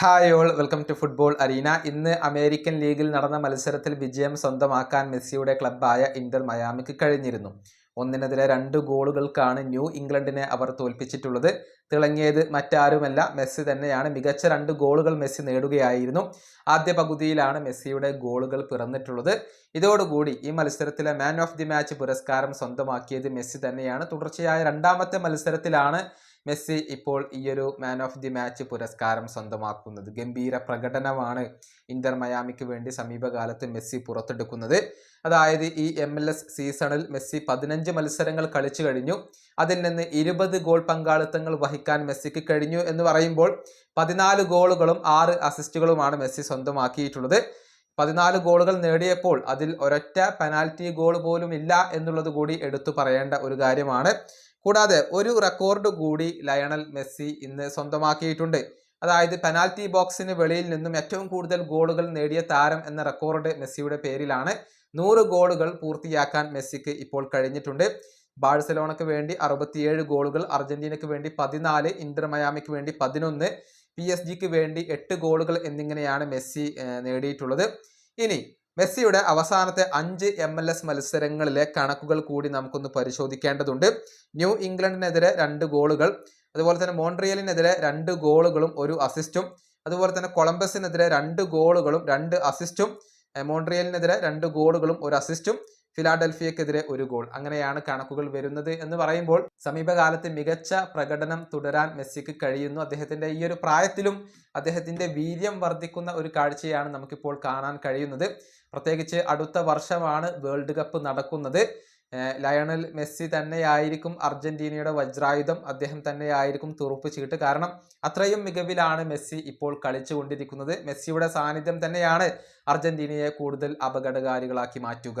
Hi all welcome to football arena ഇന്ന് American ലീഗിൽ നടന്ന മത്സരത്തിൽ വിജയം സ്വന്തമാക്കാൻ മെസ്സിയുടെ ക്ലബ്ബായ ഇന്റർ മയാമിക്ക് കഴിഞ്ഞിരുന്നു. ഒന്നിനെതിരെ രണ്ട് ഗോളുകൾക്കാണ് ന്യൂ ഇംഗ്ലണ്ടിനെ അവർ തോൽപ്പിച്ചിട്ടുള്ളത്. തിളങ്ങിയത് മറ്റാരുമല്ല മെസ്സി തന്നെയാണ്. മികച്ച രണ്ട് ഗോളുകൾ മെസ്സി നേടുകയായിരുന്നു. ആദ്യ പകുതിയിലാണ് മെസ്സിയുടെ ഗോളുകൾ പിറന്നിട്ടുള്ളത്. ഇതോടുകൂടി ഈ മത്സരത്തിലെ മാൻ ഓഫ് ദി മാച്ച് പുരസ്കാരം സ്വന്തമാക്കിയത് മെസ്സി തന്നെയാണ്. തുടർച്ചയായ രണ്ടാമത്തെ മത്സരത്തിലാണ് മെസ്സി ഇപ്പോൾ ഈയൊരു മാൻ ഓഫ് ദി മാച്ച് പുരസ്കാരം സ്വന്തമാക്കുന്നത്. ഗംഭീര പ്രകടനമാണ് ഇന്റർ മയാമിക്ക് വേണ്ടി സമീപകാലത്ത് മെസ്സി പുറത്തെടുക്കുന്നത്. അതായത് ഈ എം എൽ എസ് സീസണിൽ മെസ്സി പതിനഞ്ച് മത്സരങ്ങൾ കളിച്ചു കഴിഞ്ഞു. അതിൽ നിന്ന് ഇരുപത് ഗോൾ പങ്കാളിത്തങ്ങൾ വഹിക്കാൻ മെസ്സിക്ക് കഴിഞ്ഞു എന്ന് പറയുമ്പോൾ പതിനാല് ഗോളുകളും ആറ് അസിസ്റ്റുകളുമാണ് മെസ്സി സ്വന്തമാക്കിയിട്ടുള്ളത്. പതിനാല് ഗോളുകൾ നേടിയപ്പോൾ അതിൽ ഒരൊറ്റ പെനാൽറ്റി ഗോൾ പോലും ഇല്ല എന്നുള്ളത് കൂടി എടുത്തു പറയേണ്ട ഒരു കാര്യമാണ്. കൂടാതെ ഒരു റെക്കോർഡ് കൂടി ലയണൽ മെസ്സി ഇന്ന് സ്വന്തമാക്കിയിട്ടുണ്ട്. അതായത് പെനാൽറ്റി ബോക്സിന് വെളിയിൽ നിന്നും ഏറ്റവും കൂടുതൽ ഗോളുകൾ നേടിയ താരം എന്ന റെക്കോർഡ് മെസ്സിയുടെ പേരിലാണ് നൂറ് ഗോളുകൾ പൂർത്തിയാക്കാൻ മെസ്സിക്ക് ഇപ്പോൾ കഴിഞ്ഞിട്ടുണ്ട്. ബാഴ്സലോണയ്ക്ക് വേണ്ടി അറുപത്തിയേഴ് ഗോളുകൾ അർജന്റീനയ്ക്ക് വേണ്ടി പതിനാല് ഇന്റർ മയാമിക്ക് വേണ്ടി പതിനൊന്ന് പി എസ് ജിക്ക് വേണ്ടി എട്ട് ഗോളുകൾ എന്നിങ്ങനെയാണ് മെസ്സി നേടിയിട്ടുള്ളത്. ഇനി മെസ്സിയുടെ അവസാനത്തെ അഞ്ച് എം എൽ എസ് മത്സരങ്ങളിലെ കണക്കുകൾ കൂടി നമുക്കൊന്ന് പരിശോധിക്കേണ്ടതുണ്ട്. ന്യൂ ഇംഗ്ലണ്ടിനെതിരെ രണ്ട് ഗോളുകൾ അതുപോലെ തന്നെ മോൺട്രിയലിനെതിരെ രണ്ട് ഗോളുകളും ഒരു അസിസ്റ്റും അതുപോലെ തന്നെ കൊളംബസിനെതിരെ രണ്ട് ഗോളുകളും രണ്ട് അസിസ്റ്റും മോൺട്രിയലിനെതിരെ രണ്ട് ഗോളുകളും ഒരു അസിസ്റ്റും ഫിലാഡൽഫിയക്കെതിരെ ഒരു ഗോൾ. അങ്ങനെയാണ് കണക്കുകൾ വരുന്നത് എന്ന് പറയുമ്പോൾ സമീപകാലത്ത് മികച്ച പ്രകടനം തുടരാൻ മെസ്സിക്ക് കഴിയുന്നു. അദ്ദേഹത്തിന്റെ ഈ ഒരു പ്രായത്തിലും അദ്ദേഹത്തിന്റെ വീര്യം വർദ്ധിക്കുന്ന ഒരു കാഴ്ചയാണ് നമുക്കിപ്പോൾ കാണാൻ കഴിയുന്നത്. പ്രത്യേകിച്ച് അടുത്ത വർഷമാണ് വേൾഡ് കപ്പ് നടക്കുന്നത്. ലയണൽ മെസ്സി തന്നെയായിരിക്കും അർജന്റീനയുടെ വജ്രായുധം. അദ്ദേഹം തന്നെയായിരിക്കും തുറുപ്പ് ചീട്ട്. കാരണം അത്രയും മികവിലാണ് മെസ്സി ഇപ്പോൾ കളിച്ചുകൊണ്ടിരിക്കുന്നത്. മെസ്സിയുടെ സാന്നിധ്യം തന്നെയാണ് അർജന്റീനയെ കൂടുതൽ അപകടകാരികളാക്കി മാറ്റുക.